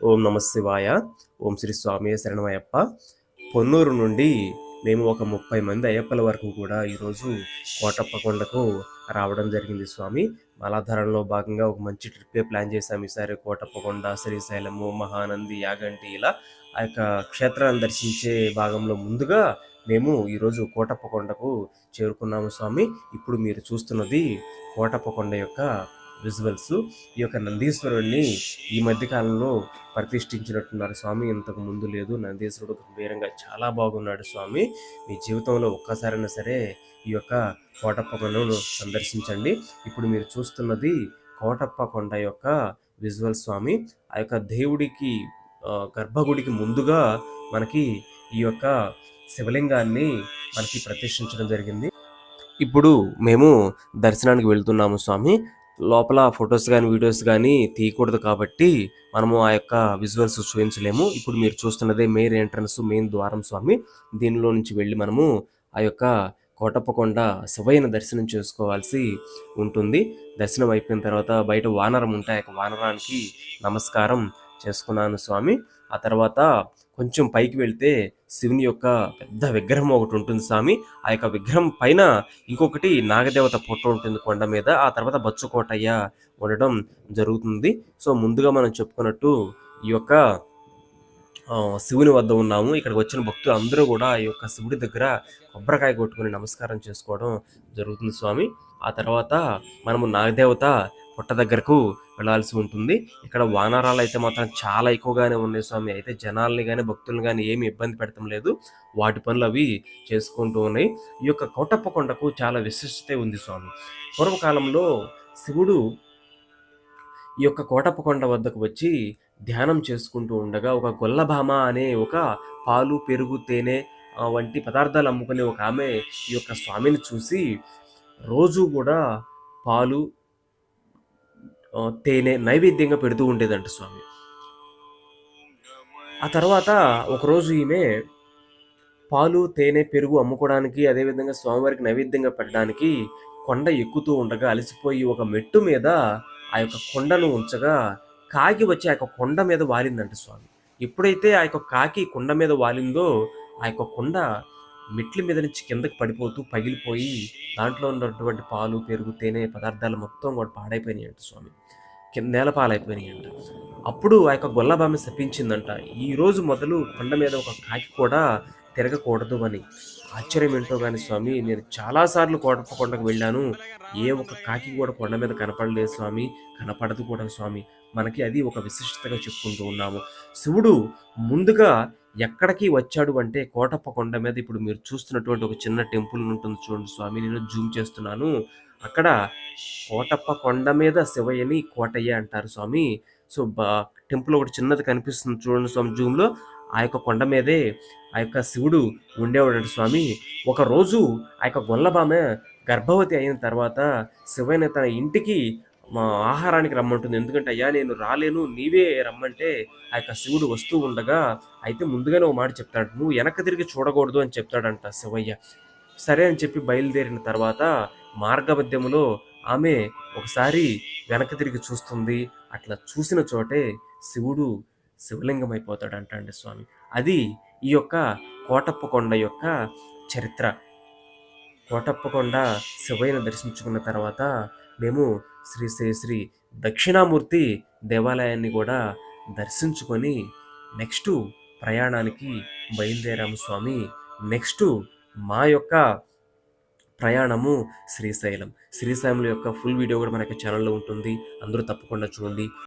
ఓం నమ శివాయ. ఓం శ్రీ స్వామి శరణమయ్యప్ప. పొన్నూరు నుండి మేము ఒక ముప్పై మంది అయ్యప్పల వరకు కూడా ఈరోజు కోటప్ప కొండకు రావడం జరిగింది స్వామి. మలాధారంలో భాగంగా ఒక మంచి ట్రిప్పే ప్లాన్ చేశాం. ఈసారి కోటప్ప కొండ శ్రీశైలము మహానంది యాగంటి ఇలా ఆ యొక్క క్షేత్రాన్ని దర్శించే భాగంలో ముందుగా మేము ఈరోజు కోటప్ప కొండకు చేరుకున్నాము స్వామి. ఇప్పుడు మీరు చూస్తున్నది కోటప్ప కొండ యొక్క విజువల్స్. ఈ యొక్క నందీశ్వరుణ్ణి ఈ మధ్యకాలంలో ప్రతిష్ఠించినట్టున్నారు. స్వామి ఇంతకు ముందు లేదు. నందీశ్వరుడు గంభీరంగా చాలా బాగున్నాడు స్వామి. మీ జీవితంలో ఒక్కసారైనా సరే ఈ యొక్క కోటప్ప కొండను సందర్శించండి. ఇప్పుడు మీరు చూస్తున్నది కోటప్ప కొండ యొక్క విజువల్ స్వామి. ఆ యొక్క దేవుడికి గర్భగుడికి ముందుగా మనకి ఈ యొక్క శివలింగాన్ని మనకి ప్రతిష్ఠించడం జరిగింది. ఇప్పుడు మేము దర్శనానికి వెళ్తున్నాము స్వామి. లోపల ఫొటోస్ కానీ వీడియోస్ కానీ తీయకూడదు కాబట్టి మనము ఆ యొక్క విజువల్స్ చూపించలేము ఇప్పుడు మీరు చూస్తున్నదే మెయిన్ ఎంట్రన్స్ మెయిన్ ద్వారం స్వామి. దీనిలో నుంచి వెళ్ళి మనము ఆ యొక్క కోటప్పకొండ శివయ్యను దర్శనం చేసుకోవాల్సి ఉంటుంది. దర్శనం అయిపోయిన తర్వాత బయట వానరం ఉంటాయి. ఆ యొక్క వానరానికి నమస్కారం చేసుకున్నాను స్వామి. ఆ తర్వాత కొంచెం పైకి వెళ్తే శివుని యొక్క పెద్ద విగ్రహం ఒకటి ఉంటుంది స్వామి. ఆ యొక్క విగ్రహం పైన ఇంకొకటి నాగదేవత ఫోటో ఉంటుంది కొండ మీద. ఆ తర్వాత బచ్చుకోటయ్య ఉండడం జరుగుతుంది. సో ముందుగా మనం చెప్పుకున్నట్టు ఈ యొక్క శివుని వద్ద ఉన్నాము. ఇక్కడికి వచ్చిన భక్తులు అందరూ కూడా ఈ యొక్క శివుడి దగ్గర కొబ్బరికాయ కొట్టుకుని నమస్కారం చేసుకోవడం జరుగుతుంది స్వామి. ఆ తర్వాత మనము నాగదేవత పుట్ట దగ్గరకు వెళ్ళాల్సి ఉంటుంది. ఇక్కడ వానరాలు అయితే మాత్రం చాలా ఎక్కువగానే ఉన్నాయి స్వామి. అయితే జనాల్ని కానీ భక్తుల్ని కానీ ఏమి ఇబ్బంది పెడతాం లేదు. వాటి పనులు అవి చేసుకుంటూ ఉన్నాయి. ఈ యొక్క కోటప్ప కొండకు చాలా విశిష్టత ఉంది స్వామి. పూర్వకాలంలో శివుడు ఈ యొక్క కోటప్ప కొండ వద్దకు వచ్చి ధ్యానం చేసుకుంటూ ఉండగా ఒక గొల్లభామ అనే ఒక పాలు పెరుగు తేనె వంటి పదార్థాలు అమ్ముకునే ఒక ఆమె ఈ యొక్క స్వామిని చూసి రోజు కూడా పాలు తేనె నైవేద్యంగా పెడుతూ ఉండేదంట స్వామి. ఆ తర్వాత ఒకరోజు ఈమె పాలు తేనె పెరుగు అమ్ముకోవడానికి అదేవిధంగా స్వామివారికి నైవేద్యంగా పెట్టడానికి కొండ ఎక్కుతూ ఉండగా అలసిపోయి ఒక మెట్టు మీద ఆ యొక్క కొండను ఉంచగా కాకి వచ్చి ఆ యొక్క కొండ మీద వాలిందంట స్వామి. ఎప్పుడైతే ఆ యొక్క కాకి కొండ మీద వాలిందో ఆ యొక్క కొండ మెట్ల మీద నుంచి కిందకి పడిపోతూ పగిలిపోయి దాంట్లో ఉన్నటువంటి పాలు పెరుగు తేనె పదార్థాలు మొత్తం కూడా పాడైపోయినాయి అంట స్వామి. కింద నేల పాలైపోయినాయి అంట అప్పుడు ఆ యొక్క గొల్లబామె శపించిందంట. ఈరోజు మొదలు కొండ మీద ఒక కాకి కూడా తిరగకూడదు అని. ఆశ్చర్యం ఏంటో కానీ స్వామి నేను చాలాసార్లు కోటప్ప కొండకు వెళ్ళాను. ఏ ఒక్క కాకి కూడా కొండ మీద కనపడలేదు స్వామి కనపడదు కూడా స్వామి. మనకి అది ఒక విశిష్టతగా చెప్పుకుంటూ ఉన్నాము. శివుడు ముందుగా ఎక్కడికి వచ్చాడు అంటే కోటప్ప కొండ మీద ఇప్పుడు మీరు చూస్తున్నటువంటి ఒక చిన్న టెంపుల్ ఉంటుంది చూడండి స్వామి నేను జూమ్ చేస్తున్నాను. అక్కడ కోటప్ప కొండ మీద శివయ్యని కోటయ్య అంటారు స్వామి. సో బా టెంపుల్ ఒకటి చిన్నది కనిపిస్తుంది చూడండి స్వామి జూమ్లో. ఆ యొక్క కొండ మీదే ఆ యొక్క శివుడు ఉండేవాడు స్వామి. ఒక రోజు ఆ యొక్క గొల్లబామె గర్భవతి అయిన తర్వాత శివయ్య తన ఇంటికి మా ఆహారానికి రమ్మంటుంది. ఎందుకంటే అయ్యా నేను రాలేను నీవే రమ్మంటే ఆ యొక్క శివుడు వస్తూ ఉండగా అయితే ముందుగానే ఒక మాట చెప్తాడు. నువ్వు వెనక తిరిగి చూడకూడదు అని చెప్తాడంట శివయ్య. సరే అని చెప్పి బయలుదేరిన తర్వాత మార్గమధ్యములో ఆమె ఒకసారి వెనక తిరిగి చూస్తుంది. అట్లా చూసిన చోటే శివుడు శివలింగం అయిపోతాడంట అండి స్వామి. అది ఈ యొక్క కోటప్ప కొండ యొక్క చరిత్ర. కోటప్ప కొండ శివయ్యను దర్శించుకున్న తర్వాత మేము శ్రీ శ్రీ శ్రీ దక్షిణామూర్తి దేవాలయాన్ని కూడా దర్శించుకొని నెక్స్ట్ ప్రయాణానికి బయలుదేరాము స్వామి. నెక్స్ట్ మా యొక్క ప్రయాణము శ్రీశైలం. శ్రీశైలం యొక్క ఫుల్ వీడియో కూడా మనకి ఛానల్లో ఉంటుంది. అందరూ తప్పకుండా చూడండి.